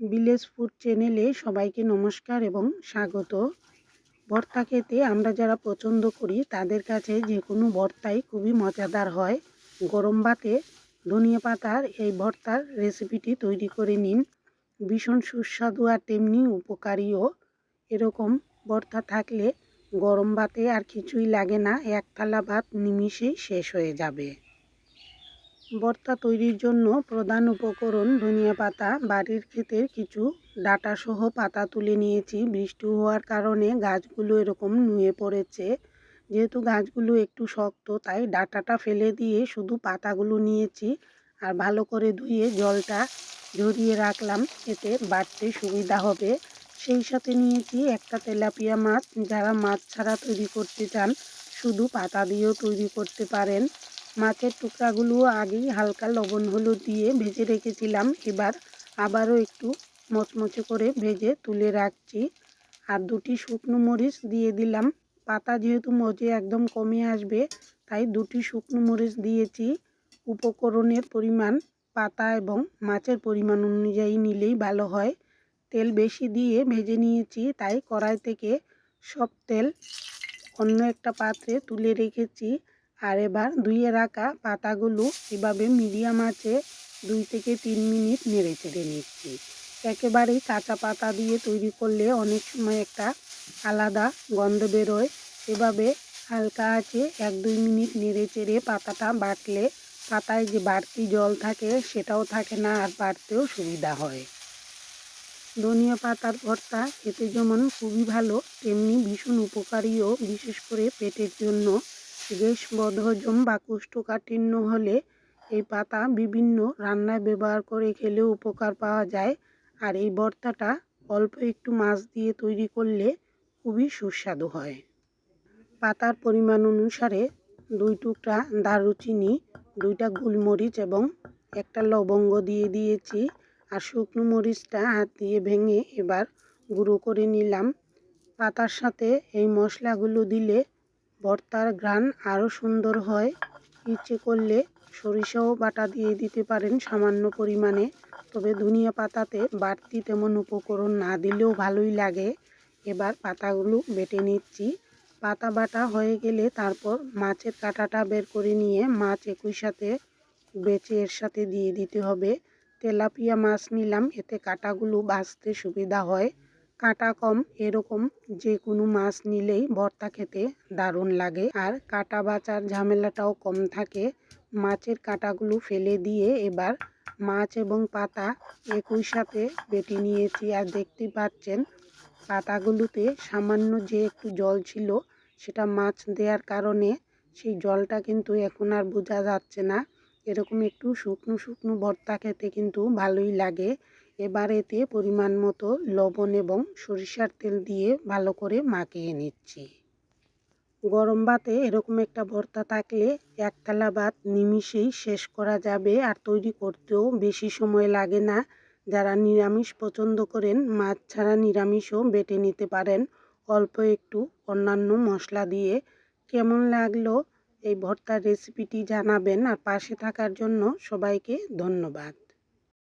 Village food চ্যানেলে সবাইকে নমস্কার এবং স্বাগত। ভর্তা খেতে আমরা যারা পছন্দ করি, তাদের কাছে যে কোনো ভর্তাই খুবই মজাদার হয়। গরম ভাতে ধনিয়া পাতার এই ভর্তার রেসিপিটি তৈরি করে নিন। ভীষণ সুস্বাদু আর তেমনি উপকারীও। এরকম ভর্তা থাকলে গরম ভাতে আর কিছুই লাগে না, এক থালা ভাত নিমিষেই শেষ হয়ে যাবে। ভর্তা তৈরির জন্য প্রধান উপকরণ ধনিয়া পাতা, বাড়ির ক্ষেতের কিছু ডাঁটাসহ পাতা তুলে নিয়েছি। বৃষ্টি হওয়ার কারণে গাছগুলো এরকম নুয়ে পড়েছে। যেহেতু গাছগুলো একটু শক্ত, তাই ডাঁটাটা ফেলে দিয়ে শুধু পাতাগুলো নিয়েছি আর ভালো করে ধুয়ে জলটা ঝরিয়ে রাখলাম। এতে বাড়তে সুবিধা হবে। সেই সাথে নিয়েছি একটা তেলাপিয়া মাছ। যারা মাছ ছাড়া তৈরি করতে চান, শুধু পাতা দিয়েও তৈরি করতে পারেন। মাছের টুকরাগুলো আগেই হালকা লবণ হলুদ দিয়ে ভেজে রেখেছিলাম। এবার আবারও একটু মচমচে করে ভেজে তুলে রাখছি। আর দুটি শুকনো মরিচ দিয়ে দিলাম। পাতা যেহেতু মজে একদম কমে আসবে, তাই দুটি শুকনো মরিচ দিয়েছি। উপকরণের পরিমাণ, পাতা এবং মাছের পরিমাণ অনুযায়ী নিলেই ভালো হয়। তেল বেশি দিয়ে ভেজে নিয়েছি, তাই কড়াই থেকে সব তেল অন্য একটা পাত্রে তুলে রেখেছি। আর এবার ধুয়ে রাখা পাতাগুলো এভাবে মিডিয়াম আঁচে দুই থেকে তিন মিনিট নেড়ে চেড়ে নিচ্ছি। একেবারেই কাঁচা পাতা দিয়ে তৈরি করলে অনেক সময় একটা আলাদা গন্ধ বেরোয়। এভাবে হালকা আছে এক দুই মিনিট নেড়ে চেড়ে পাতাটা বাটলে পাতায় যে বাড়তি জল থাকে সেটাও থাকে না আর বাড়তেও সুবিধা হয়। ধনিয়া পাতার ভর্তা খেতে যেমন খুবই ভালো, তেমনি ভীষণ উপকারীও বিশেষ করে পেটের জন্য। গ্যাস বদহজম বা কোষ্ঠকাঠিন্য হলে এই পাতা বিভিন্ন রান্নায় ব্যবহার করে খেলেও উপকার পাওয়া যায়। আর এই ভর্তাটা অল্প একটু মাছ দিয়ে তৈরি করলে খুবই সুস্বাদু হয়। পাতার পরিমাণ অনুসারে দুই টুকরা দারুচিনি, দুইটা গোলমরিচ এবং একটা লবঙ্গ দিয়ে দিয়েছি। আর শুকনো মরিচটা হাত দিয়ে ভেঙে এবার গুঁড়ো করে নিলাম। পাতার সাথে এই মশলাগুলো দিলে ভর্তার ঘ্রাণ আরও সুন্দর হয়। ইচ্ছে করলে সরিষাও বাটা দিয়ে দিতে পারেন সামান্য পরিমাণে। তবে ধনিয়া পাতাতে বাড়তি তেমন উপকরণ না দিলেও ভালোই লাগে। এবার পাতাগুলো বেটে নিচ্ছি। পাতা বাটা হয়ে গেলে তারপর মাছের কাঁটাটা বের করে নিয়ে মাছ একই সাথে বেচে এর সাথে দিয়ে দিতে হবে। তেলাপিয়া মাছ নিলাম, এতে কাঁটাগুলো বাছতে সুবিধা হয়। কাঁটা কম এরকম যে কোনো মাছ নিলেই ভর্তা খেতে দারুণ লাগে। আর কাঁটা বাচার ঝামেলাটাও কম থাকে। মাছের কাঁটাগুলো ফেলে দিয়ে এবার মাছ এবং পাতা একই সাথে বেটে নিয়েছি। আর দেখতে পাচ্ছেন, পাতাগুলোতে সামান্য যে একটু জল ছিল, সেটা মাছ দেওয়ার কারণে সেই জলটা কিন্তু এখন আর বোঝা যাচ্ছে না। এরকম একটু শুকনো শুকনো ভর্তা খেতে কিন্তু ভালোই লাগে। এবার এতে পরিমাণ মতো লবণ এবং সরিষার তেল দিয়ে ভালো করে মাখিয়ে নিচ্ছি। গরম ভাতে এরকম একটা ভর্তা থাকলে এক থালা ভাত নিমিষেই শেষ করা যাবে আর তৈরি করতেও বেশি সময় লাগে না। যারা নিরামিষ পছন্দ করেন, মাছ ছাড়া নিরামিষও বেটে নিতে পারেন। অল্প একটু অন্যান্য মশলা দিয়ে। কেমন লাগল এই ভর্তার রেসিপিটি জানাবেন আর পাশে থাকার জন্য সবাইকে ধন্যবাদ।